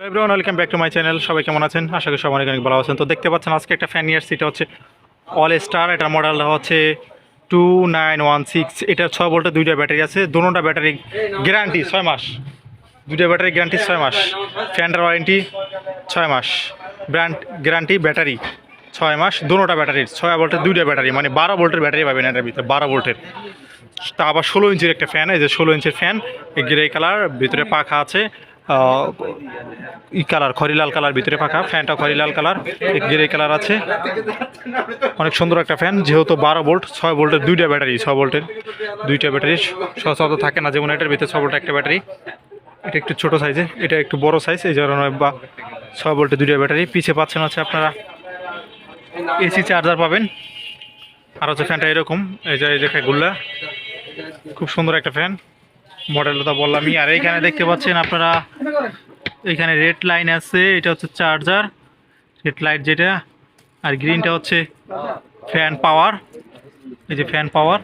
Everyone welcome back to my channel সবাই কেমন আছেন? আশা করি সবাই অনেক ভালো আছেন। তো দেখতে পাচ্ছেন আজকে একটা ফ্যান ইয়ার এটা হচ্ছে অল স্টার এটার মডেলটা হচ্ছে টু নাইন ওয়ান সিক্স এটা ছয় ভোল্টের দুইটা ব্যাটারি আছে, দুটোটা ব্যাটারি গ্যারান্টি ছয় মাস। দুইটা ব্যাটারি গ্যারান্টি ছয় মাস। ফ্যানটার ওয়ারেন্টি ছয় মাস। ব্র্যান্ড গ্যারান্টি ব্যাটারি ছয় মাস, দুটোটা ব্যাটারি ছয় ভোল্টের দুইটা ব্যাটারি মানে বারো ভোল্টের ব্যাটারি পাবেন এটার ভিতরে, বারো ভোল্টের তা আবার ষোলো ইঞ্চির একটা ফ্যান এই যে ষোলো ইঞ্চির ফ্যান গ্রে কালার ভিতরে পাখা আছে। ই কালার খরিলাল কালার ভিতরে পাখা ফ্যানটা খরিলাল কালার গ্রে কালার আছে অনেক সুন্দর একটা ফ্যান যেহেতু বারো ভোল্ট ছয় ভোল্টের দুইটা ব্যাটারি ছয় ভোল্টের দুইটা ব্যাটারি সচরাচর থাকে না যেমন এটার ভিতরে ছয় ভোল্টের একটা ব্যাটারি এটা একটু ছোট সাইজে এটা একটু বড় সাইজ এই কারণে বা ছয় ভোল্টের দুইটা ব্যাটারি পিছে পাচ্ছেন হচ্ছে আপনারা এসি চার্জার পাবেন আর হচ্ছে ফ্যানটা এরকম এই যে এই যে গুল্লা খুব সুন্দর একটা ফ্যান মডেলটা তো বললামই। আর এইখানে দেখতে পাচ্ছেন আপনারা এখানে রেড লাইন আছে এটা হচ্ছে চার্জার রেড লাইট যেটা আর গ্রিনটা হচ্ছে ফ্যান পাওয়ার এই যে ফ্যান পাওয়ার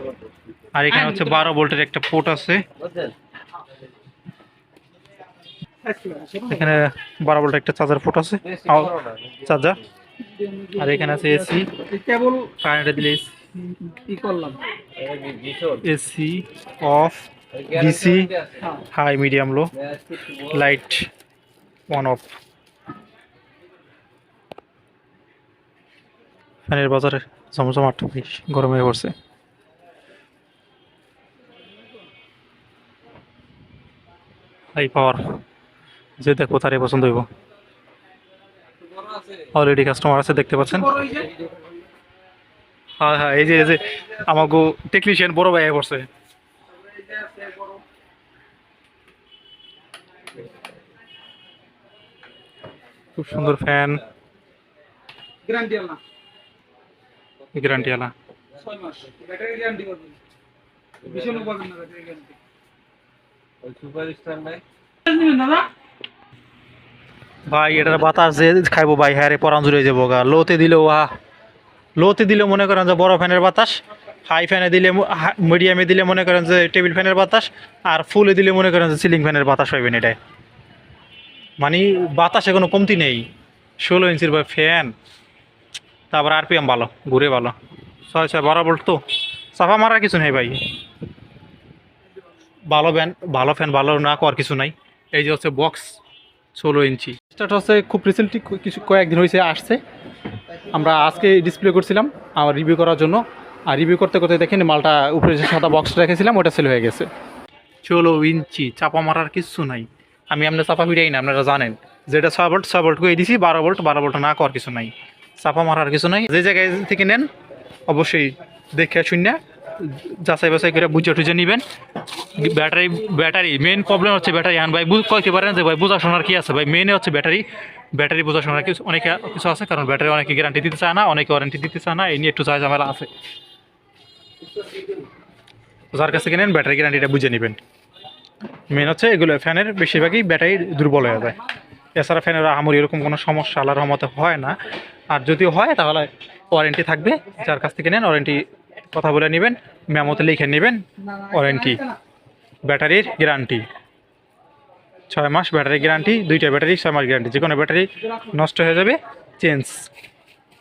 আর এখানে হচ্ছে বারো ভোল্টের একটা পোর্ট আছে। এখানে বারো ভোল্টের একটা চার্জার পোর্ট আছে চার্জার আর এখানে আছে এসি কারেন্টে দিলে ই AC off DC high medium low light on off ফ্যানের বাজারে জমজমাট বেশ গরম হয়ে পড়ছে। হাই পাওয়ার যে দেখো তারই পছন্দ হইব। অলরেডি কাস্টমার আছে, দেখতে পাচ্ছেন? হ্যাঁ হ্যাঁ এই যে এই যে আমাকে টেকনিশিয়ান বড় ভাই পড়ছে। খুব সুন্দর ফ্যান গ্যারান্টি আলা গ্যারান্টি আলা ছয় মাস। ব্যাটারি গ্যারান্টি পাবেন না ব্যাটারি গ্যারান্টি দাদা? ভাই এটার বাতাস যে খাইবো ভাই হ্যাঁ রে পরান জুড়ে যাব গা। লোতে দিলেও আহ। লোতে দিলে মনে করেন যে বড় ফ্যানের বাতাস। হাই ফ্যানে দিলে মিডিয়ামে দিলে মনে করেন যে টেবিল ফ্যানের বাতাস, আর ফুলে দিলে মনে করেন যে সিলিং ফ্যানের বাতাস পাইবেন এটাই মানে বাতাসে কোনো কমতি নেই। ষোলো ইঞ্চির ভাই ফ্যান, তারপর আর আরপিএম ভালো, ঘুরে ভালো। ছয় ছয় বারো ভোল্ট তো, চাপা মারার কিছু নেই ভাই। ভালো ফ্যান ভালো ফ্যান, ভালো না করার কিছু নাই। এই যে হচ্ছে বক্স, ষোলো ইঞ্চি। স্টার্ট হচ্ছে খুব রিসেন্টলি কিছু কয়েকদিন হয়েছে আসছে। আমরা আজকে ডিসপ্লে করছিলাম আমার রিভিউ করার জন্য। আর রিভিউ করতে করতে দেখেন মালটা উপরে যে সাদা বক্স রেখেছিলাম, ওটা সেল হয়ে গেছে। চলো ইঞ্চি, চাপা মারার কিছু নাই। আমি আপনার চাপা ফিরাই না, আপনারা জানেন। যেটা ছয় ভোল্ট ছয় ভোল্ট করে দিছি, বারো ভোল্ট বারো ভোল্ট না করার কিছু নাই। চাপা মারার কিছু নাই। যে জায়গায় থেকে নেন, অবশ্যই দেখে শুন যাচাই বাছাই করে বুঝে টুঝে নেবেন। ব্যাটারি ব্যাটারি মেন প্রবলেম হচ্ছে ব্যাটারি। আন ভাই কইতে পারেন যে ভাই বোঝা শোনার কি আছে? ভাই মেনে হচ্ছে ব্যাটারি। ব্যাটারি বোঝা শোনার কিছু অনেক কিছু আছে, কারণ ব্যাটারি অনেকে গ্যারান্টি দিতে চায় না, অনেকে ওয়ারেন্টি দিতে চায় না, এই নিয়ে একটু চায় ঝামেলা আছে। যার কাছে কিনেন, ব্যাটারি গ্যারান্টিটা বুঝে নেবেন। মেন হচ্ছে এগুলো ফ্যানের, বেশিরভাগই ব্যাটারি দুর্বল হয়ে যায়। এছাড়া ফ্যানের আহামরি এরকম কোনো সমস্যা আল্লাহর রহমতে হয় না। আর যদি হয়, তাহলে ওয়ারেন্টি থাকবে। যার কাছ থেকে নেন ওয়ারেন্টি কথা বলে নেবেন, মেমোতে লিখে নেবেন ওয়ারেন্টি ব্যাটারির গ্যারান্টি ছয় মাস ব্যাটারি গ্যারান্টি দুইটা ব্যাটারি, ছয় মাস গ্যারান্টি যে কোনো ব্যাটারি নষ্ট হয়ে যাবে চেঞ্জ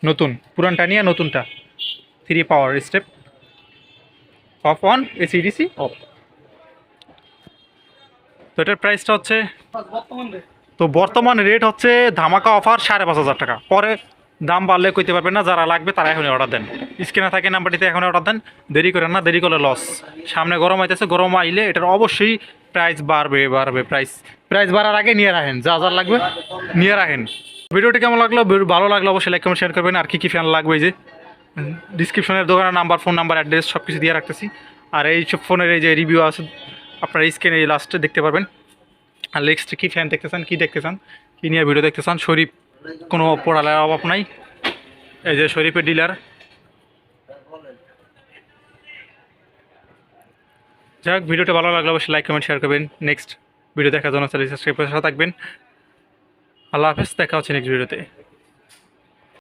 নতুন, পুরানটা নিয়ে নতুনটা। Three power step off on AC DC off তো এটার প্রাইসটা হচ্ছে? তো বর্তমান রেট হচ্ছে ধামাকা অফার সাড়ে পাঁচ হাজার টাকা। পরে দাম বাড়লে কইতে পারবেন না যারা লাগবে তারা এখনই অর্ডার দেন। স্ক্রিনে থাকে নাম্বারটিতে এখন অর্ডার দেন। দেরি করেন না দেরি করলে লস সামনে গরম আইতেছে গরম আইলে এটার অবশ্যই প্রাইস বাড়বে বাড়বে প্রাইস প্রাইস বাড়ার আগে নিয়ে রাখেন যা যা লাগবে নিয়ে রাখেন। ভিডিওটি কেমন লাগল? ভালো লাগল অবশ্যই লাইক কমেন্ট শেয়ার করবেন। আর কী কী ফ্যান লাগবে যে? ডিসক্রিপশনের দোকানের নাম্বার ফোন নাম্বার অ্যাড্রেস সব কিছু দিয়ে রাখতেছি। আর এই সব ফোনের এই যে রিভিউ আছে, আপনার স্ক্রিনে এই লাস্টে দেখতে পারবেন। আর নেক্সট কী ফ্যান দেখতে চান কী দেখতে চান কী নিয়ে ভিডিও দেখতে চান শরীফ, কোনো পড়ালের অভাব নাই। এই যে শরীফের ডিলার যাই হোক ভিডিওটা ভালো লাগলে অবশ্যই লাইক কমেন্ট শেয়ার করবেন। নেক্সট ভিডিও দেখার জন্য সাবস্ক্রাইব করে থাকবেন। আল্লাহ হাফেজ, দেখা হচ্ছে নেক্সট ভিডিওতে